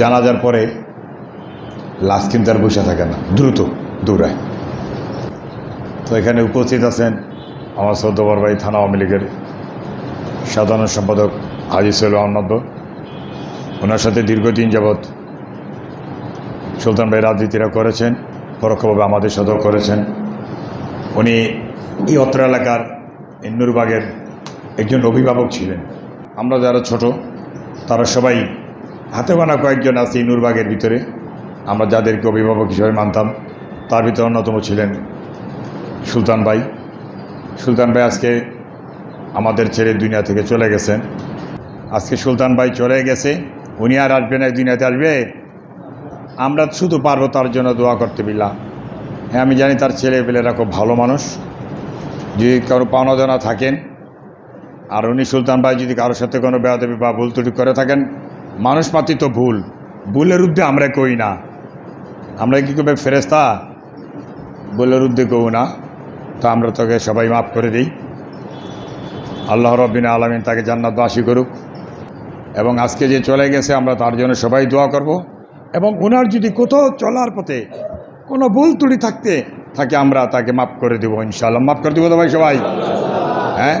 জানাজার পরে লাশ কিন্তু আর বসে থাকে না, দ্রুত দৌড়ায়। তো এখানে উপস্থিত আছেন আমার সদ্যবর ভাই থানা আওয়ামী লীগের সাধারণ সম্পাদক হাজি সৈল আহমদ ওনার সাথে দীর্ঘদিন যাবৎ সুলতান ভাই রাজনীতিরা করেছেন, পরোক্ষভাবে আমাদের সাথেও করেছেন। উনি এই অত্র এলাকার ইন্দুরবাগের একজন অভিভাবক ছিলেন। আমরা যারা ছোট, তারা সবাই হাতে গোনা কয়েকজন আছে ইনুরবাগের ভিতরে। আমরা যাদেরকে অভিভাবক হিসেবে মানতাম, তার ভিতরে অন্যতম ছিলেন সুলতান ভাই। সুলতান ভাই আজকে আমাদের ছেড়ে দুনিয়া থেকে চলে গেছেন। আজকে সুলতান ভাই চলে গেছে, উনি আর আসবে না, দুনিয়াতে আসবে? আমরা শুধু পারব তার জন্য দোয়া করতে বিলা হ্যাঁ আমি জানি তার ছেলে পেলেরা খুব ভালো মানুষ। যদি কারও পাওনা দেওয়া থাকেন, আর উনি সুলতান ভাই যদি কারোর সাথে কোনো বেয়াদবি বা ভুল করে থাকেন মানুষ মাত্রই তো ভুল। ভুলের উদ্দে আমরা কই না। আমরা কী করবে ফেরেস্তা ভুলের উদ্দে কই না। তো আমরা তোকে সবাই মাফ করে দিই। আল্লাহ রব্বিন আলমিন তাকে জান্নাতবাসী করুক। এবং আজকে যে চলে গেছে, আমরা তার জন্য সবাই দোয়া করব। এবং ওনার যদি কোথাও চলার পথে কোনো ভুল ত্রুটি থাকতে থাকে, আমরা তাকে মাফ করে দেবো, ইনশাআল্লাহ। মাফ করে দেবো তো ভাই সবাই। হ্যাঁ?